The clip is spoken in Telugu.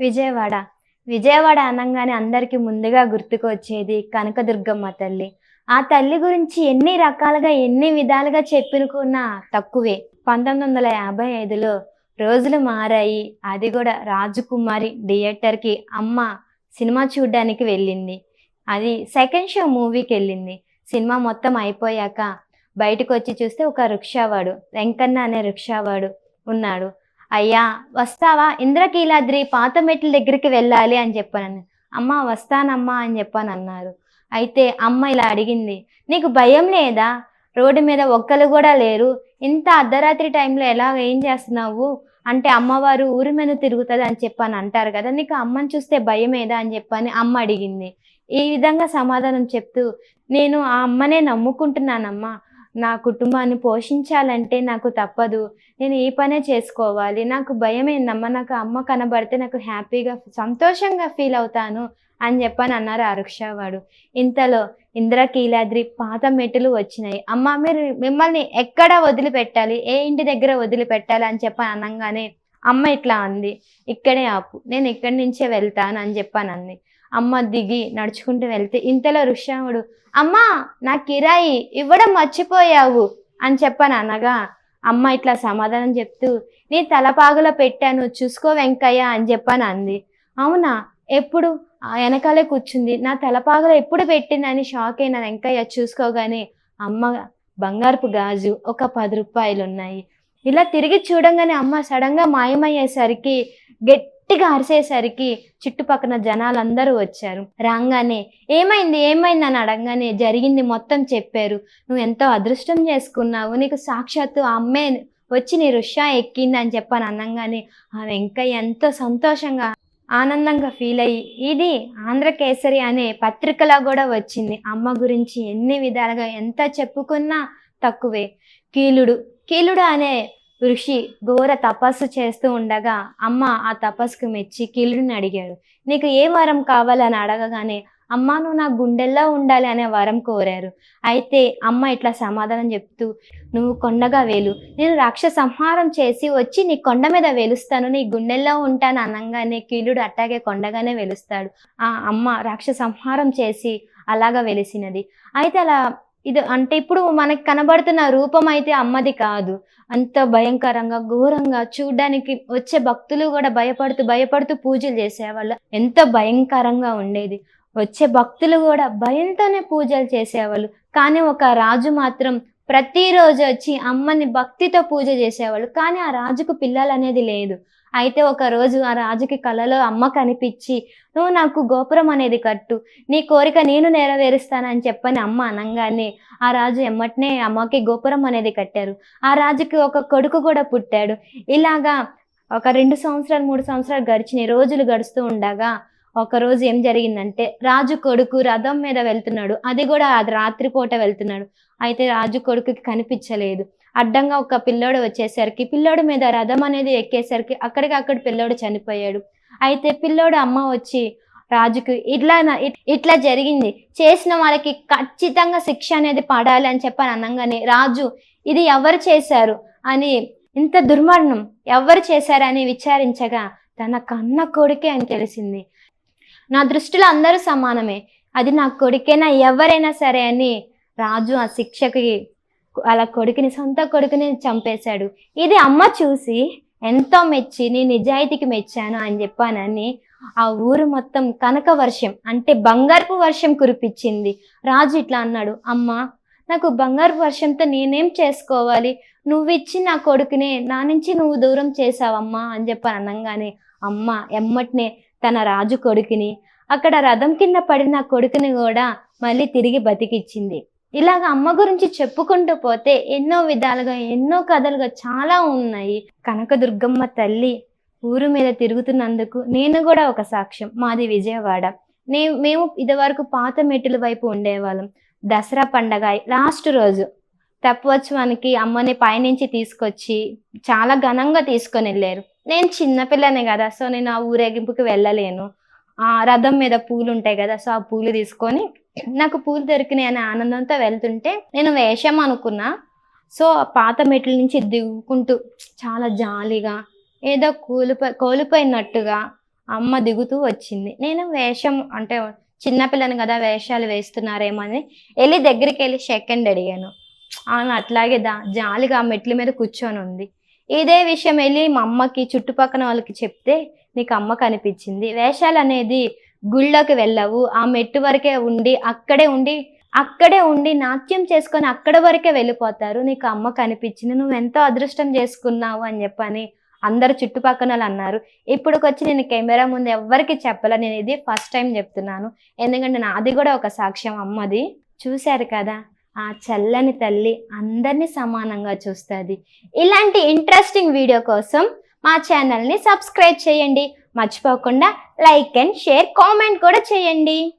విజయవాడ. విజయవాడ అనగానే అందరికీ ముందుగా గుర్తుకొచ్చేది కనకదుర్గమ్మ తల్లి. ఆ తల్లి గురించి ఎన్ని రకాలుగా ఎన్ని విధాలుగా చెప్పుకున్నా తక్కువే. పంతొమ్మిది వందల యాభై ఐదులో రోజులు మారాయి. అది కూడా రాజకుమారి థియేటర్కి అమ్మ సినిమా చూడడానికి వెళ్ళింది. అది సెకండ్ షో మూవీకి వెళ్ళింది. సినిమా మొత్తం అయిపోయాక బయటకు వచ్చి చూస్తే ఒక రిక్షావాడు వెంకన్న అనే రిక్షావాడు ఉన్నాడు. అయ్యా వస్తావా? ఇంద్రకీలాద్రి పాత మెట్ల దగ్గరికి వెళ్ళాలి అని చెప్పాను అమ్మ వస్తానమ్మా అని చెప్పాను అన్నారు అయితే అమ్మ ఇలా అడిగింది నీకు భయం లేదా? రోడ్డు మీద ఒక్కరు కూడా లేరు. ఇంత అర్ధరాత్రి టైంలో ఎలా ఏం చేస్తున్నావు? అంటే అమ్మవారు ఊరి మీద తిరుగుతుంది అని చెప్పాను అంటారు కదా నీకు అమ్మని చూస్తే భయం ఏదా అని చెప్పని అమ్మ అడిగింది. ఈ విధంగా సమాధానం చెప్తూ నేను ఆ అమ్మనే నమ్ముకుంటున్నానమ్మా. నా కుటుంబాన్ని పోషించాలంటే నాకు తప్పదు. నేను ఈ పనే చేసుకోవాలి. నాకు భయం ఏందమ్మా నాకు అమ్మ కనబడితే నాకు హ్యాపీగా సంతోషంగా ఫీల్ అవుతాను అని చెప్పని అన్నారు అరుక్షవాడు ఇంతలో ఇంద్రకీలాద్రి పాత మెట్టులు వచ్చినాయి. అమ్మ మీరు మిమ్మల్ని ఎక్కడ వదిలిపెట్టాలి? ఏ ఇంటి దగ్గర వదిలిపెట్టాలి అని చెప్పని అనగానే అమ్మ ఇట్లా అంది. ఇక్కడే ఆపు. నేను ఇక్కడి నుంచే వెళ్తాను అని చెప్పని అంది. అమ్మ దిగి నడుచుకుంటూ వెళ్తే ఇంతలో ఋష్యాముడు అమ్మా నా కిరాయి ఇవ్వడం మర్చిపోయావు అని చెప్పాను అనగా అమ్మ ఇట్లా సమాధానం చెప్తూ నీ తలపాగులో పెట్టాను చూసుకో వెంకయ్య అని చెప్పాను అంది. అవునా? ఎప్పుడు? వెనకాలే కూర్చుంది. నా తలపాగలో ఎప్పుడు పెట్టిందని షాక్ అయిన వెంకయ్య చూసుకోగానే అమ్మ బంగారపు గాజు ఒక పది రూపాయలు ఉన్నాయి ఇలా తిరిగి చూడంగానే అమ్మ సడన్గా మాయమయ్యేసరికి గట్టిగా అరిసేసరికి చుట్టుపక్కల జనాలందరూ వచ్చారు. రాగానే ఏమైంది ఏమైంది? అని అడగగానే జరిగింది మొత్తం చెప్పారు. నువ్వు ఎంతో అదృష్టం చేసుకున్నావు. నీకు సాక్షాత్తు ఆ అమ్మే వచ్చి నీ రుషా ఎక్కింది అని చెప్పాను అనగానే ఆ వెంకయ్య ఎంతో సంతోషంగా ఆనందంగా ఫీల్ అయ్యి ఇది ఆంధ్రకేసరి అనే పత్రికలో కూడా వచ్చింది. అమ్మ గురించి ఎన్ని విధాలుగా ఎంత చెప్పుకున్నా తక్కువే. కీలుడు కీలుడు అనే ఋషి ఘోర తపస్సు చేస్తూ ఉండగా అమ్మ ఆ తపస్సుకు మెచ్చి కీలుడిని అడిగాడు. నీకు ఏ వరం కావాలని అడగగానే అమ్మ నువ్వు నా గుండెల్లో ఉండాలి అనే వరం కోరారు. అయితే అమ్మ ఇట్లా సమాధానం చెప్తూ నువ్వు కొండగా వేలు. నేను రాక్ష సంహారం చేసి వచ్చి నీ కొండ మీద వెలుస్తాను. నీ గుండెల్లో ఉంటాను అనగానే కీలుడు అట్టాగే కొండగానే వెలుస్తాడు. ఆ అమ్మ రాక్ష సంహారం చేసి అలాగా వెలిసినది. అయితే అలా ఇది అంటే ఇప్పుడు మనకి కనబడుతున్న రూపం అయితే అమ్మది కాదు. అంత భయంకరంగా ఘోరంగా చూడ్డానికి వచ్చే భక్తులు కూడా భయపడుతూ భయపడుతూ పూజలు చేసేవాళ్ళు. ఎంత భయంకరంగా ఉండేది. వచ్చే భక్తులు కూడా భయంతోనే పూజలు చేసేవాళ్ళు. కానీ ఒక రాజు మాత్రం ప్రతిరోజు వచ్చి అమ్మని భక్తితో పూజ చేసేవాళ్ళు. కానీ ఆ రాజుకు పిల్లలు అనేది లేదు. అయితే ఒక రోజు ఆ రాజుకి కలలో అమ్మ కనిపించి నువ్వు నాకు గోపురం అనేది కట్టు. నీ కోరిక నేను నెరవేరుస్తానని చెప్పని అమ్మ అనగానే ఆ రాజు ఎమ్మటనే అమ్మకి గోపురం అనేది కట్టారు. ఆ రాజుకి ఒక కొడుకు కూడా పుట్టాడు. ఇలాగా ఒక రెండు సంవత్సరాలు మూడు సంవత్సరాలు గడిచినాయి. రోజులు గడుస్తూ ఉండగా ఒక రోజు ఏం జరిగిందంటే రాజు కొడుకు రథం మీద వెళ్తున్నాడు. అది కూడా అది రాత్రిపూట వెళ్తున్నాడు. అయితే రాజు కొడుకుకి కనిపించలేదు. అడ్డంగా ఒక పిల్లోడు వచ్చేసరికి పిల్లోడు మీద రథం అనేది ఎక్కేసరికి అక్కడికి అక్కడ పిల్లోడు చనిపోయాడు. అయితే పిల్లోడు అమ్మ వచ్చి రాజుకు ఇట్లా ఇట్- ఇట్లా జరిగింది. చేసిన వాళ్ళకి ఖచ్చితంగా శిక్ష అనేది పడాలి అని చెప్పని అనగానే రాజు ఇది ఎవరు చేశారు? అని ఇంత దుర్మరణం ఎవరు చేశారని విచారించగా తన కన్న కొడుకే అని తెలిసింది. నా దృష్టిలో అందరూ సమానమే. అది నా కొడుకేనా ఎవరైనా సరే అని రాజు ఆ శిక్షకి అలా కొడుకుని సొంత కొడుకుని చంపేశాడు. ఇది అమ్మ చూసి ఎంతో మెచ్చి నీ నిజాయితీకి మెచ్చాను అని చెప్పానని ఆ ఊరు మొత్తం కనక వర్షం అంటే బంగారపు వర్షం కురిపించింది. రాజు ఇట్లా అన్నాడు అమ్మ నాకు బంగారు వర్షంతో నేనేం చేసుకోవాలి? నువ్వు ఇచ్చి నా కొడుకునే నా నుంచి నువ్వు దూరం చేసావమ్మా అని చెప్పి అనగానే అమ్మ ఎమ్మటనే తన రాజు కొడుకుని అక్కడ రథం కింద పడిన కొడుకుని కూడా మళ్ళీ తిరిగి బతికిచ్చింది. ఇలాగ అమ్మ గురించి చెప్పుకుంటూ పోతే ఎన్నో విధాలుగా ఎన్నో కథలుగా చాలా ఉన్నాయి. కనకదుర్గమ్మ తల్లి ఊరు మీద తిరుగుతున్నందుకు నేను కూడా ఒక సాక్ష్యం. మాది విజయవాడ. నే మేము ఇదివరకు పాత మెట్టుల వైపు ఉండేవాళ్ళం. దసరా పండగ లాస్ట్ రోజు. తప్పవచ్చువానికి అమ్మని పైనుంచి తీసుకొచ్చి చాలా ఘనంగా తీసుకొని వెళ్ళారు నేను చిన్నపిల్లనే కదా సో నేను ఆ ఊరేగింపుకి వెళ్ళలేను. ఆ రథం మీద పూలు ఉంటాయి కదా సో ఆ పూలు తీసుకొని నాకు పూలు దొరికినాయి అనే ఆనందంతో వెళ్తుంటే నేను వేషం అనుకున్నా. సో ఆ పాత మెట్ల నుంచి దిగుకుంటూ చాలా జాలీగా ఏదో కూలిపోయి కోల్పోయినట్టుగా అమ్మ దిగుతూ వచ్చింది. నేను వేషం అంటే చిన్నపిల్లని కదా వేషాలు వేస్తున్నారేమో అని వెళ్ళి దగ్గరికి వెళ్ళి సెకండ్ అడిగాను. ఆమె అట్లాగే దా జాలిగా ఆ మెట్ల మీద కూర్చొని ఉంది ఇదే విషయం వెళ్ళి మా అమ్మకి చుట్టుపక్కన వాళ్ళకి చెప్తే నీకు అమ్మ కనిపించింది. వేషాలు అనేది గుళ్ళోకి వెళ్ళవు. ఆ మెట్టు వరకే ఉండి అక్కడే ఉండి అక్కడే ఉండి నాట్యం చేసుకొని అక్కడ వరకే వెళ్ళిపోతారు. నీకు అమ్మ కనిపించింది. నువ్వు ఎంతో అదృష్టం చేసుకున్నావు అని చెప్పని అందరు చుట్టుపక్కన వాళ్ళు అన్నారు. ఇప్పుడుకొచ్చి నేను కెమెరా ముందు ఎవ్వరికి చెప్పలే. నేను ఇది ఫస్ట్ టైం చెప్తున్నాను. ఎందుకంటే నాది కూడా ఒక సాక్ష్యం అమ్మది. చూశారు కదా? ఆ చల్లని తల్లి అందరినీ సమానంగా చూస్తుంది. ఇలాంటి ఇంట్రెస్టింగ్ వీడియో కోసం మా ఛానల్ని సబ్స్క్రైబ్ చేయండి. మర్చిపోకుండా లైక్ అండ్ షేర్ కామెంట్ కూడా చేయండి.